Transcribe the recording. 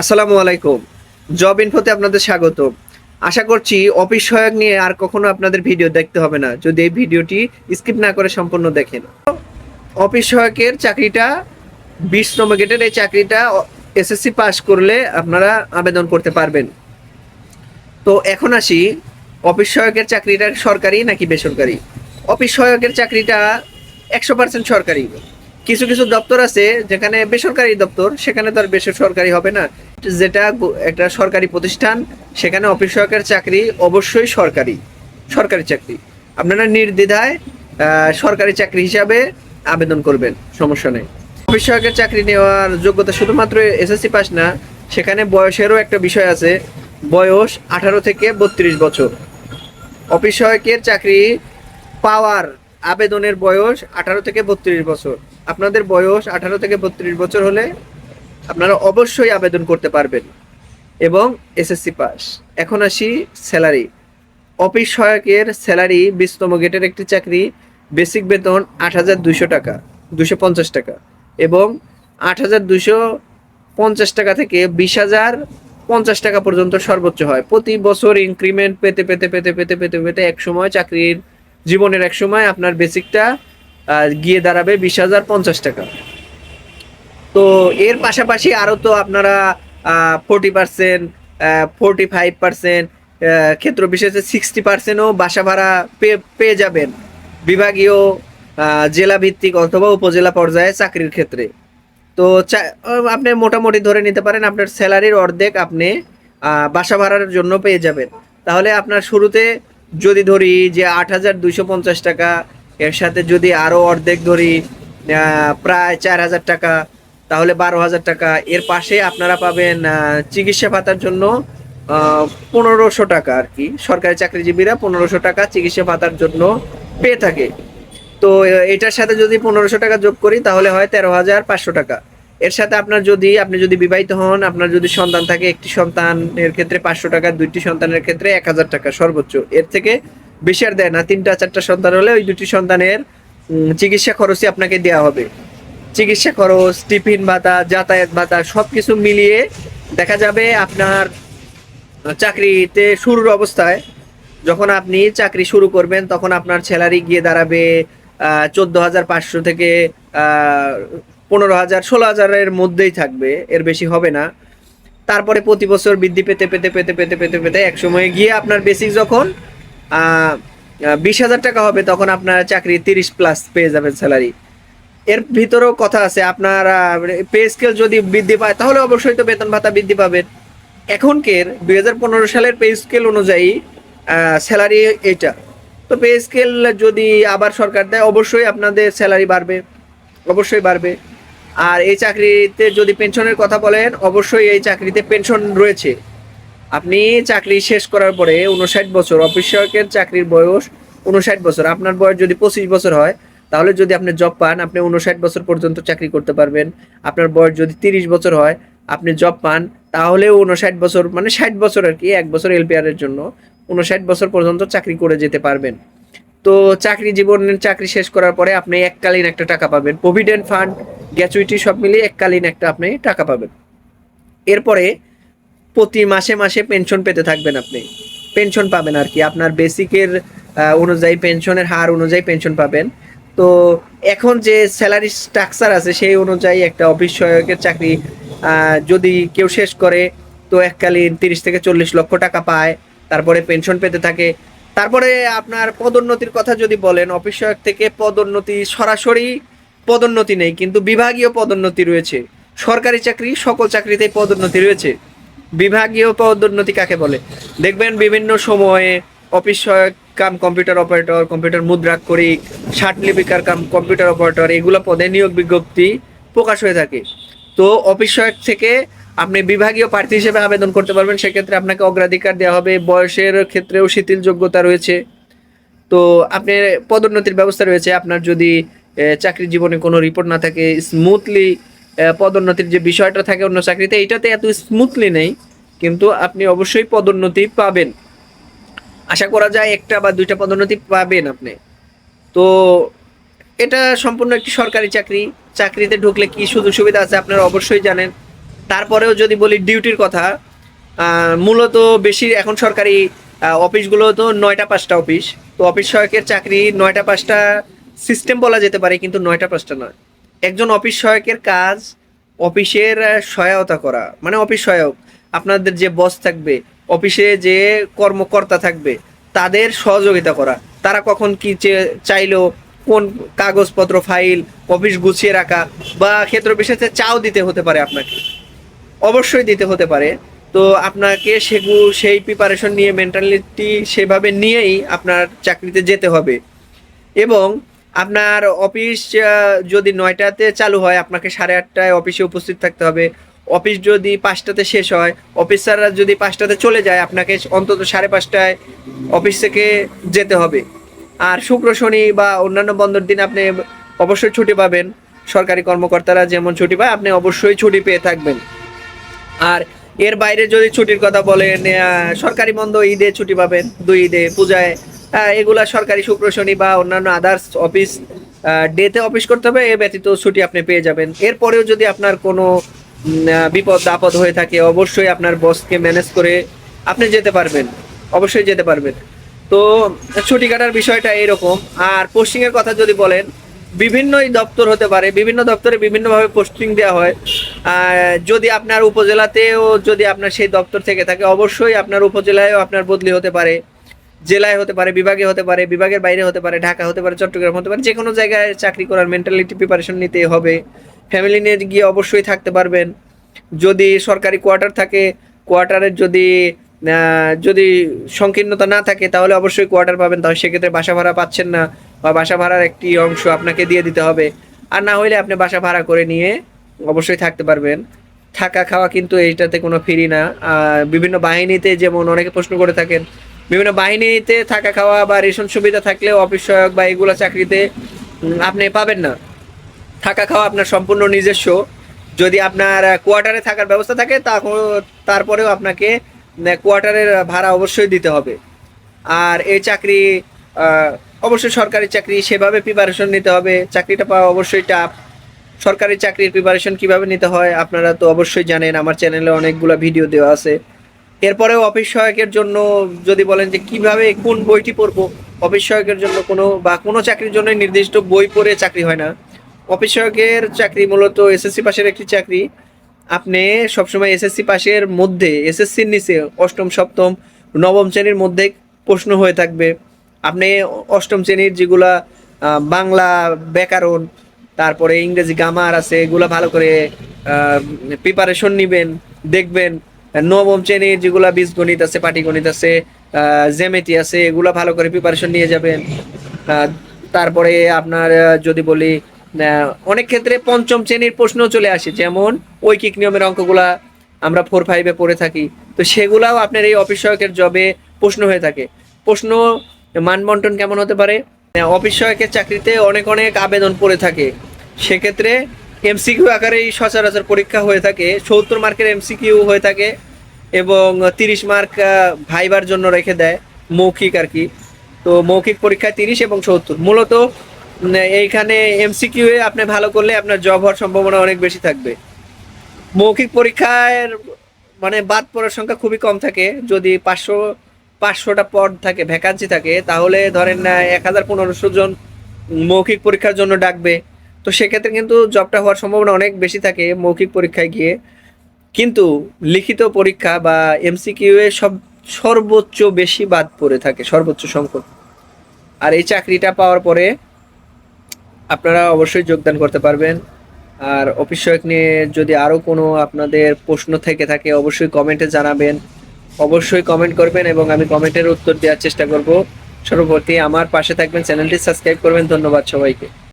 আসসালামু আলাইকুম। জব ইনফোতে আপনাদের স্বাগত। আশা করছি অফিস সহায়ক নিয়ে আর কখনো আপনাদের ভিডিও দেখতে হবে না। যদি এই ভিডিওটি স্কিপ না করে সম্পূর্ণ দেখেন। অফিস সহায়কের চাকরিটা, বিশ নম্বর গেটের এই চাকরিটা এসএসসি পাস করলে আপনারা আবেদন করতে পারবেন। তো এখন আসি, অফিস সহায়কের চাকরিটা সরকারি নাকি বেসরকারি? অফিস সহায়কের চাকরিটা একশো পার্সেন্ট সরকারি। কিছু কিছু দপ্তর আছে যেখানে বেসরকারি দপ্তর, সেখানে তো আর বেসরকারি হবে না। যেটা একটা সরকারি প্রতিষ্ঠান, সেখানে অফিস সহায়কের চাকরি অবশ্যই সরকারি সরকারি চাকরি। আপনারা নির্দ্বিধায় সরকারি চাকরি হিসাবে আবেদন করবেন, সমস্যা নেই। অফিস সহায়কের চাকরি নেওয়ার যোগ্যতা শুধুমাত্র এসএসসি পাস না, সেখানে বয়সেরও একটা বিষয় আছে, বয়স আঠারো থেকে বত্রিশ বছর। অফিস সহায়কের চাকরি পাওয়ার আবেদনের বয়স আঠারো থেকে বত্রিশ বছর। আপনাদের বয়স আঠারো থেকে বত্রিশ বছর হলে আপনারা অবশ্যই আবেদন করতে পারবেন এবং এসএসসি পাস। এখন আসি স্যালারি। অফিস সহায়কের স্যালারি বিশতম গেটের একটি চাকরি, বেসিক বেতন আট হাজার দুশো টাকা দুশো পঞ্চাশ টাকা এবং আট হাজার দুশো পঞ্চাশ টাকা থেকে বিশ হাজার পঞ্চাশ টাকা পর্যন্ত সর্বোচ্চ হয়। প্রতি বছর ইনক্রিমেন্ট পেতে পেতে পেতে পেতে পেতে পেতে এক সময় চাকরির জীবনের এক সময় আপনার বেসিকটা গিয়ে দাঁড়াবে বিশ হাজার পঞ্চাশ টাকা। তো এর পাশাপাশি আরও তো আপনারা forty percent forty five percent ক্ষেত্র বিশেষে সিক্সটি পার্সেন্টও বাসা ভাড়া পেয়ে পেয়ে যাবেন বিভাগীয় জেলা ভিত্তিক অথবা উপজেলা পর্যায়ে চাকরির ক্ষেত্রে। তো আপনি মোটামুটি ধরে নিতে পারেন আপনার স্যালারির অর্ধেক আপনি বাসা ভাড়ার জন্য পেয়ে যাবেন। তাহলে আপনার শুরুতে যদি ধরি যে আট হাজার দুইশো পঞ্চাশ টাকা, এর সাথে যদি আরও অর্ধেক ধরি প্রায় চার হাজার টাকা, তাহলে বারো হাজার টাকা। এর পাশে আপনারা পাবেন চিকিৎসা ভাতার জন্য পনেরোশো টাকা আর কি। সরকারি চাকরিজীবীরা পনেরোশো টাকা চিকিৎসা ভাতার জন্য পেয়ে থাকে। তো এটার সাথে যদি পনেরোশো টাকা যোগ করি, তাহলে হয় তেরো হাজার পাঁচশো টাকা। এর সাথে আপনার যদি, আপনি যদি বিবাহিত হন, আপনার যদি সন্তান থাকে, একটি সন্তানের ক্ষেত্রে পাঁচশো টাকা, দুইটি সন্তানের ক্ষেত্রে এক হাজার টাকা সর্বোচ্চ। এর থেকে বেশি আর দেয় না, তিনটা, চারটা সন্তান হলে ওই দুটি সন্তানের চিকিৎসা খরচই আপনাকে দেওয়া হবে। চিকিৎসা খরচ, টিফিন ভাতা, যাতায়াত ভাতা সব কিছু মিলিয়ে দেখা যাবে আপনার চাকরিতে শুরুর অবস্থায় যখন আপনি চাকরি শুরু করবেন, তখন আপনার স্যালারি গিয়ে দাঁড়াবে চোদ্দ হাজার পাঁচশো থেকে পনেরো হাজার, ষোলো হাজারের মধ্যেই থাকবে, এর বেশি হবে না। তারপরে প্রতি বছর বৃদ্ধি পেতে পেতে পেতে পেতে পেতে পেতে এক সময় গিয়ে আপনার বেসিক যখন বিশ হাজার টাকা হবে, তখন আপনার চাকরি তিরিশ প্লাস পেয়ে যাবেন স্যালারি এর ভিতরেও কথা আছে, আপনার পে স্কেল যদি বৃদ্ধি পায়, তাহলে অবশ্যই তো বেতন ভাতা বৃদ্ধি পাবেন এখনকের দুই হাজার পনেরো সালের পে স্কেল অনুযায়ী স্যালারি এটা। তো পে স্কেল যদি আবার সরকার দেয়, অবশ্যই আপনাদের স্যালারি বাড়বে, অবশ্যই বাড়বে। আর এই চাকরিতে যদি পেনশনের কথা বলেন, অবশ্যই এই চাকরিতে পেনশন রয়েছে। আপনি চাকরি শেষ করার পরে উনষাট বছর, অফিস চাকরির বয়স উনষাট বছর, আপনার বয়স যদি পঁচিশ বছর হয়, তাহলে যদি আপনি জব পান, আপনি উনষাট বছর পর্যন্ত চাকরি করতে পারবেন। আপনার বয়স যদি তিরিশ বছর হয়, আপনি জব পান, তাহলে উনষাট বছর মানে ষাট বছর আর কি, এক বছর এলপিআর এর জন্য উনষাট বছর পর্যন্ত চাকরি করে যেতে পারবেন। তো চাকরি জীবনের চাকরি শেষ করার পরে আপনি এককালীন একটা টাকা পাবেন। প্রভিডেন্ট ফান্ড গ্যাচুইটি সব মিলিয়ে এককালীন একটা আপনি টাকা পাবেন। এরপরে প্রতি মাসে মাসে পেনশন পেতে থাকবেন আপনি। পেনশন পাবেন আর কি। আপনার বেসিকের অনুযায়ী পেনশনের হার অনুযায়ী পেনশন পাবেন। তো এখন যে স্যালারি স্ট্রাকচার আছে সেই অনুযায়ী একটা অফিস সহায়কের চাকরি যদি কেউ শেষ করে, তো এককালীন তিরিশ থেকে চল্লিশ লক্ষ টাকা পায়। তারপরে পেনশন পেতে থাকে। তারপরে আপনার পদোন্নতির কথা যদি বলেন, অফিস সহায়ক থেকে পদোন্নতি সরাসরি পদোন্নতি নেই, কিন্তু বিভাগীয় পদোন্নতি রয়েছে। সরকারি চাকরি, সকল চাকরিতেই পদোন্নতি রয়েছে। বিভাগীয় পদোন্নতি কাকে বলে? দেখবেন বিভিন্ন সময়ে অফিস সহায়ক কাম কম্পিউটার অপারেটর, কম্পিউটার মুদ্রাক্ষরিক লিপিকার কাম কম্পিউটার অপারেটর, এগুলো পদে নিয়োগ বিজ্ঞপ্তি প্রকাশ হয়ে থাকে। তো অফিস সহায়ক থেকে আপনি বিভাগীয় প্রার্থী হিসেবে আবেদন করতে পারবেন, সেক্ষেত্রে আপনাকে অগ্রাধিকার দেওয়া হবে। বয়সের ক্ষেত্রেও শিথিল যোগ্যতা রয়েছে। তো আপনি পদোন্নতির ব্যবস্থা রয়েছে। আপনার যদি চাকরি জীবনে কোনো রিপোর্ট না থাকে স্মুথলি পদোন্নতির যে বিষয়টা থাকে অন্য চাকরিতে এটাতে এত স্মুথলি নেই, কিন্তু আপনি অবশ্যই পদোন্নতি পাবেন। আশা করা যায় একটা বা দুইটা পদোন্নতি পাবেন আপনি। তো এটা সম্পূর্ণ একটি সরকারি চাকরি। চাকরিতে ঢুকলে কি সুযোগ সুবিধা আছে আপনারা অবশ্যই জানেন। তারপরেও যদি বলি ডিউটির কথা মূলত বেশি এখন সরকারি অফিসগুলো তো নয়টা পাঁচটা অফিস। তো অফিস সহায়কের চাকরি নয়টা পাঁচটা সিস্টেম বলা যেতে পারে, কিন্তু নয়টা পাঁচটা নয়। একজন অফিস সহায়কের কাজ অফিসের সহায়তা করা মানে অফিস সহায়ক, আপনাদের যে বস থাকবে, অফিসে যে কর্মকর্তা থাকবে, তাদের সহযোগিতা করা। তারা কখন কি চাইলো, কোন কাগজপত্র ফাইল অফিস গুছিয়ে রাখা, বা ক্ষেত্র বিশেষে চাও দিতে হতে পারে আপনাকে। অবশ্যই দিতে হতে পারে। তো আপনাকে সেগু, সেই প্রিপারেশন নিয়ে মেন্টালিটি সেভাবে নিয়েই আপনার চাকরিতে যেতে হবে। এবং আপনার অফিস যদি নয়টাতে চালু হয়, আপনাকে সাড়ে আটটায় অফিসে উপস্থিত থাকতে হবে। অফিস যদি পাঁচটাতে শেষ হয় অফিসাররা যদি পাঁচটাতে চলে যায়, আপনাকে অন্তত সাড়ে পাঁচটায় অফিস থেকে যেতে হবে। আর শুক্র, শনি বা অন্যান্য বন্ধর দিন আপনি অবশ্যই ছুটি পাবেন। সরকারি কর্মকর্তারা যেমন ছুটি পায়, আপনি অবশ্যই ছুটি পেয়ে থাকবেন। আর এর বাইরে যদি ছুটির কথা বলেন সরকারি বন্ধ ঈদে ছুটি পাবেন, দুই ঈদে পূজায়। এগুলা সরকারি শুক্র, শনি বা অন্যান্য আদার্স অফিস ডেতে অফিস করতে হবে, এ ব্যতীত ছুটি আপনি পেয়ে যাবেন। এরপরেও যদি আপনার কোনো বিপদ, আপদ হয়ে থাকে, অবশ্যই আপনার বসকে ম্যানেজ করে আপনি যেতে পারবেন। অবশ্যই যেতে পারবেন। তো ছুটি কাটার বিষয়টা এরকম। আর এর কথা যদি বলেন বিভিন্নই দপ্তর হতে পারে, বিভিন্ন দপ্তরে বিভিন্নভাবে পোস্টিং দেওয়া হয়। যদি আপনার উপজেলাতেও যদি আপনার সেই দপ্তর থেকে থাকে, অবশ্যই আপনার উপজেলায়ও আপনার বদলি হতে পারে, জেলায় হতে পারে, বিভাগে হতে পারে, বিভাগের বাইরে হতে পারে, ঢাকা হতে পারে, চট্টগ্রাম হতে পারে যে কোনো জায়গায় চাকরি করার মেন্টালিটি প্রিপারেশন নিতে হবে। ফ্যামিলি নিয়ে গিয়ে অবশ্যই থাকতে পারবেন। যদি সরকারি কোয়ার্টার থাকে কোয়ার্টারের যদি যদি সংকীর্ণতা না থাকে, তাহলে অবশ্যই কোয়ার্টার পাবেন, তাহলে সেক্ষেত্রে বাসা ভাড়া পাচ্ছেন না। বা বাসা ভাড়ার একটি অংশ আপনাকে দিয়ে দিতে হবে। আর না হলে আপনি বাসা ভাড়া করে নিয়ে অবশ্যই থাকতে পারবেন। থাকা খাওয়া কিন্তু এইটাতে কোনো ফ্রি না। বিভিন্ন বাহিনীতে যেমন অনেকে প্রশ্ন করে থাকেন, বিভিন্ন বাহিনীতে থাকা খাওয়া বা রেশন সুবিধা থাকলেও অফিস সহায়ক বা এগুলো চাকরিতে আপনি পাবেন না। থাকা খাওয়া আপনার সম্পূর্ণ নিজস্ব। যদি আপনার কোয়ার্টারে থাকার ব্যবস্থা থাকে তারপরেও আপনাকে কোয়ার্টারের ভাড়া অবশ্যই দিতে হবে। আর এই চাকরি অবশ্যই সরকারি চাকরি সেভাবে প্রিপারেশন নিতে হবে। চাকরিটা পাওয়া অবশ্যই টাফ সরকারি চাকরির প্রিপারেশন কীভাবে নিতে হয় আপনারা তো অবশ্যই জানেন। আমার চ্যানেলে অনেকগুলো ভিডিও দেওয়া আছে। এরপরেও অফিস সহায়কের জন্য যদি বলেন যে কীভাবে কোন বইটি পড়ব অফিস সহায়কের জন্য কোনো বা কোনো চাকরির জন্য নির্দিষ্ট বই পড়ে চাকরি হয় না। অফিস সহায়কের চাকরি মূলত এসএসসি পাশের একটি চাকরি। আপনি সবসময় এসএসসি পাশের মধ্যে এসএসসির নিচে, অষ্টম, সপ্তম, নবম শ্রেণির মধ্যে প্রশ্ন হয়ে থাকবে। আপনি অষ্টম শ্রেণির যেগুলা বাংলা ব্যাকরণ, তারপরে ইংরেজি গ্রামার আছে, এগুলো ভালো করে প্রিপারেশন নিবেন, দেখবেন। নবম শ্রেণির যেগুলা বীজগণিত আছে, পাটিগণিত আছে জেমেটি আছে, এগুলো ভালো করে প্রিপারেশন নিয়ে যাবেন। তারপরে আপনার যদি বলি অনেক ক্ষেত্রে পঞ্চম শ্রেণির প্রশ্ন চলে আসে, যেমন ঐকিক নিয়মের অঙ্কগুলা আমরা ফোর ফাইভে পড়ে থাকি। তো সেগুলাও আপনার এই অফিস সহায়কের জবে প্রশ্ন হয়ে থাকে। প্রশ্ন মানবন্টন কেমন হতে পারে? অফিস সহায়কের চাকরিতে অনেক অনেক আবেদন পড়ে থাকে। সেক্ষেত্রে এমসিকিউ আকারেই সচরাচর পরীক্ষা হয়ে থাকে। সত্তর মার্কের এমসিকিউ হয়ে থাকে এবং তিরিশ মার্ক ভাইবার জন্য রেখে দেয়। মৌখিক আর কি। তো মৌখিক পরীক্ষায় তিরিশ এবং সত্তর। মূলত এইখানে এমসিকিউ এ আপনি ভালো করলে আপনার জব হওয়ার সম্ভাবনা অনেক বেশি থাকবে। মৌখিক পরীক্ষায় মানে বাদ পড়ার সংখ্যা খুবই কম থাকে। যদি পাঁচশো পাঁচশোটা পদ থাকে ভ্যাকান্সি থাকে, তাহলে ধরেন না এক হাজার পনেরোশো জন মৌখিক পরীক্ষার জন্য ডাকবে। তো সেক্ষেত্রে কিন্তু জবটা হওয়ার সম্ভাবনা অনেক বেশি থাকে মৌখিক পরীক্ষায় গিয়ে। কিন্তু লিখিত পরীক্ষা বা এমসিকিউ এ সব সর্বোচ্চ বেশি বাদ পড়ে থাকে, সর্বোচ্চ সংখ্যক। আর এই চাকরিটা পাওয়ার পরে আপনারা অবশ্যই যোগদান করতে পারবেন। আর অফিস নিয়ে যদি আরও কোনো আপনাদের প্রশ্ন থেকে থাকে, অবশ্যই কমেন্টে জানাবেন। অবশ্যই কমেন্ট করবেন এবং আমি কমেন্টের উত্তর দেওয়ার চেষ্টা করব। সর্বপ্রতি আমার পাশে থাকবেন, চ্যানেলটি সাবস্ক্রাইব করবেন। ধন্যবাদ সবাইকে।